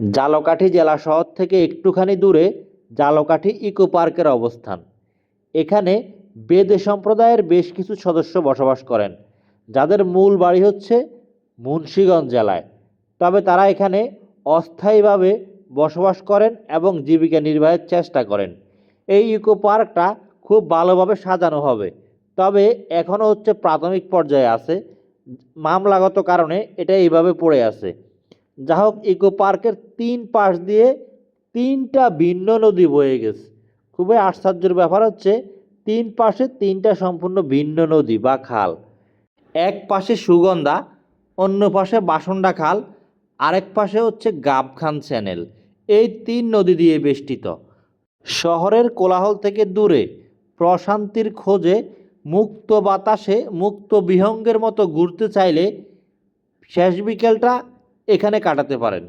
জালকাঠি জেলা শহর থেকে একটুখানি দূরে জালকাঠি ইকো পার্কের অবস্থান। এখানে বেদে সম্প্রদায়ের বেশ কিছু সদস্য বসবাস করেন, যাদের মূল বাড়ি হচ্ছে মুন্সীগঞ্জ জেলায়। তবে তারা এখানে অস্থায়ীভাবে বসবাস করেন এবং জীবিকা নির্বাহের চেষ্টা করেন। এই ইকো পার্কটা খুব ভালোভাবে সাজানো হবে, তবে এখনও হচ্ছে প্রাথমিক পর্যায়ে আছে। মামলাগত কারণে এটা এইভাবে পড়ে আছে। যা হোক ইকো পার্কের তিন পাশ দিয়ে তিনটা ভিন্ন নদী বয়ে গেছে। খুবই আশ্চর্যের ব্যাপার হচ্ছে, তিন পাশে তিনটা সম্পূর্ণ ভিন্ন নদী বা খাল। এক পাশে সুগন্ধা, অন্য পাশে বাসন্ডা খাল, আরেক পাশে হচ্ছে গাবখান চ্যানেল। এই তিন নদী দিয়ে বেষ্টিত। শহরের কোলাহল থেকে দূরে, প্রশান্তির খোঁজে, মুক্ত বাতাসে, মুক্ত বিহঙ্গের মতো ঘুরতে চাইলে শেষ বিকেলটা এখানে কাটাতে পারেন।